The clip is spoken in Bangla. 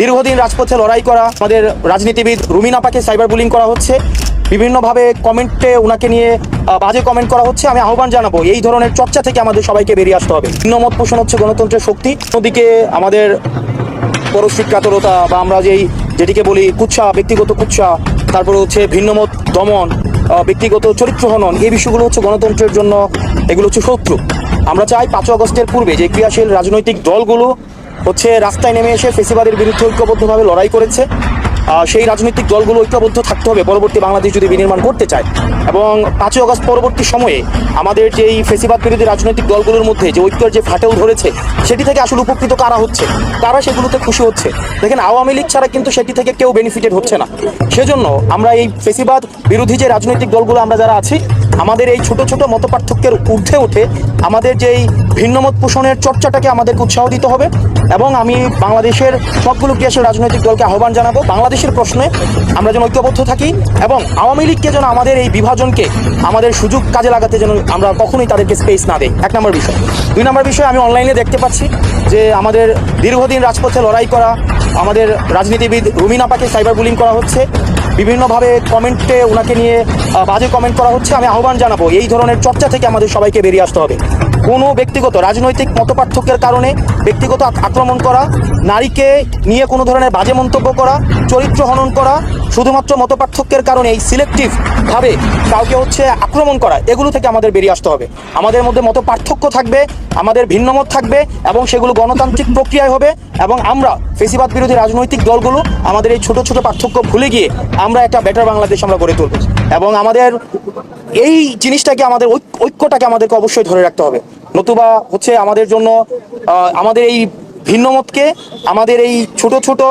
দীর্ঘদিন রাজপথে লড়াই করা, আমাদের রাজনীতিবিদ রুমিনাপাকে সাইবার বুলিং করা হচ্ছে। বিভিন্নভাবে কমেন্টে ওনাকে নিয়ে বাজে কমেন্ট করা হচ্ছে। আমি আহ্বান জানাব, এই ধরনের চর্চা থেকে আমাদের সবাইকে বেরিয়ে আসতে হবে। ভিন্নমত পোষণ হচ্ছে গণতন্ত্রের শক্তি। অন্যদিকে আমাদের পরশ্রীকাতরতা বা আমরা যেই, যেটিকে বলি কুচ্ছা ব্যক্তিগত কুচ্ছা তারপরে হচ্ছে ভিন্নমত দমন ব্যক্তিগত চরিত্র হনন, এই বিষয়গুলো হচ্ছে গণতন্ত্রের জন্য, এগুলো হচ্ছে শত্রু। আমরা চাই পাঁচ আগস্টের পূর্বে যে ক্রিয়াশীল রাজনৈতিক দলগুলো হচ্ছে রাস্তায় নেমে এসে ফেসিবাদের বিরুদ্ধে ঐক্যবদ্ধভাবে লড়াই করেছে। সেই রাজনৈতিক দলগুলো ঐক্যবদ্ধ থাকতে হবে, পরবর্তী বাংলাদেশ যদি বিনির্মাণ করতে চায়। এবং পাঁচই অগস্ট পরবর্তী সময়ে আমাদের যে এই ফেসিবাদ বিরোধী রাজনৈতিক দলগুলোর মধ্যে যে ঐক্যের যে ফাটেল ধরেছে, সেটি থেকে আসলে উপকৃত কারা হচ্ছে? তারা সেগুলোতে খুশি হচ্ছে? দেখেন, আওয়ামী লীগ ছাড়া কিন্তু সেটি থেকে কেউ বেনিফিটেড হচ্ছে না। সেজন্য আমরা এই ফেসিবাদ বিরোধী যে রাজনৈতিক দলগুলো আমরা যারা আছি আমাদের এই ছোট ছোট মত পার্থক্যের ঊর্ধ্বে উঠে আমাদের যেই ভিন্নমত পোষণের চর্চাটাকে আমাদেরকে উৎসাহ দিতে হবে এবং আমি বাংলাদেশের সবগুলো ক্রিয়াশীল রাজনৈতিক দলকে আহ্বান জানাব। বাংলাদেশের প্রশ্নে আমরা যেন ঐক্যবদ্ধ থাকি এবং আওয়ামী লীগকে যেন আমাদের এই বিভাজনকে আমাদের সুযোগ কাজে লাগাতে যেন আমরা কখনোই তাদেরকে স্পেস না দেই। এক নম্বর বিষয়। দুই নম্বর বিষয়, আমি অনলাইনে দেখতে পাচ্ছি যে আমাদের দীর্ঘদিন রাজপথে লড়াই করা, আমাদের রাজনীতিবিদ রুমিনাপাকে সাইবার বুলিং করা হচ্ছে। বিভিন্নভাবে কমেন্টে ওনাকে নিয়ে বাজে কমেন্ট করা হচ্ছে। আমি আহ্বান জানাব, এই ধরনের চর্চা থেকে আমাদের সবাইকে বেরিয়ে আসতে হবে। কোনো ব্যক্তিগত রাজনৈতিক মতপার্থক্যের কারণে ব্যক্তিগত আক্রমণ করা, নারীকে নিয়ে কোনো ধরনের বাজে মন্তব্য করা, চরিত্র হনন করা শুধুমাত্র মতপার্থক্যের কারণে এই সিলেক্টিভ ভাবে কাউকে হচ্ছে আক্রমণ করা, এগুলো থেকে আমাদের বেরিয়ে আসতে হবে। আমাদের মধ্যে মত পার্থক্য থাকবে, আমাদের ভিন্নমত থাকবে এবং সেগুলো গণতান্ত্রিক প্রক্রিয়ায় হবে এবং আমরা ফেসিবাদ বিরোধী রাজনৈতিক দলগুলো আমাদের এই ছোট ছোট পার্থক্য ভুলে গিয়ে আমরা একটা বেটার বাংলাদেশ আমরা গড়ে তুলব। এবং আমাদের এই জিনিসটাকে আমাদের ঐক- ঐক্যটাকে আমাদেরকে অবশ্যই ধরে রাখতে হবে। নতুবা হচ্ছে আমাদের জন্য আমাদের এই ভিন্নমতকে, আমাদের এই ছোট ছোট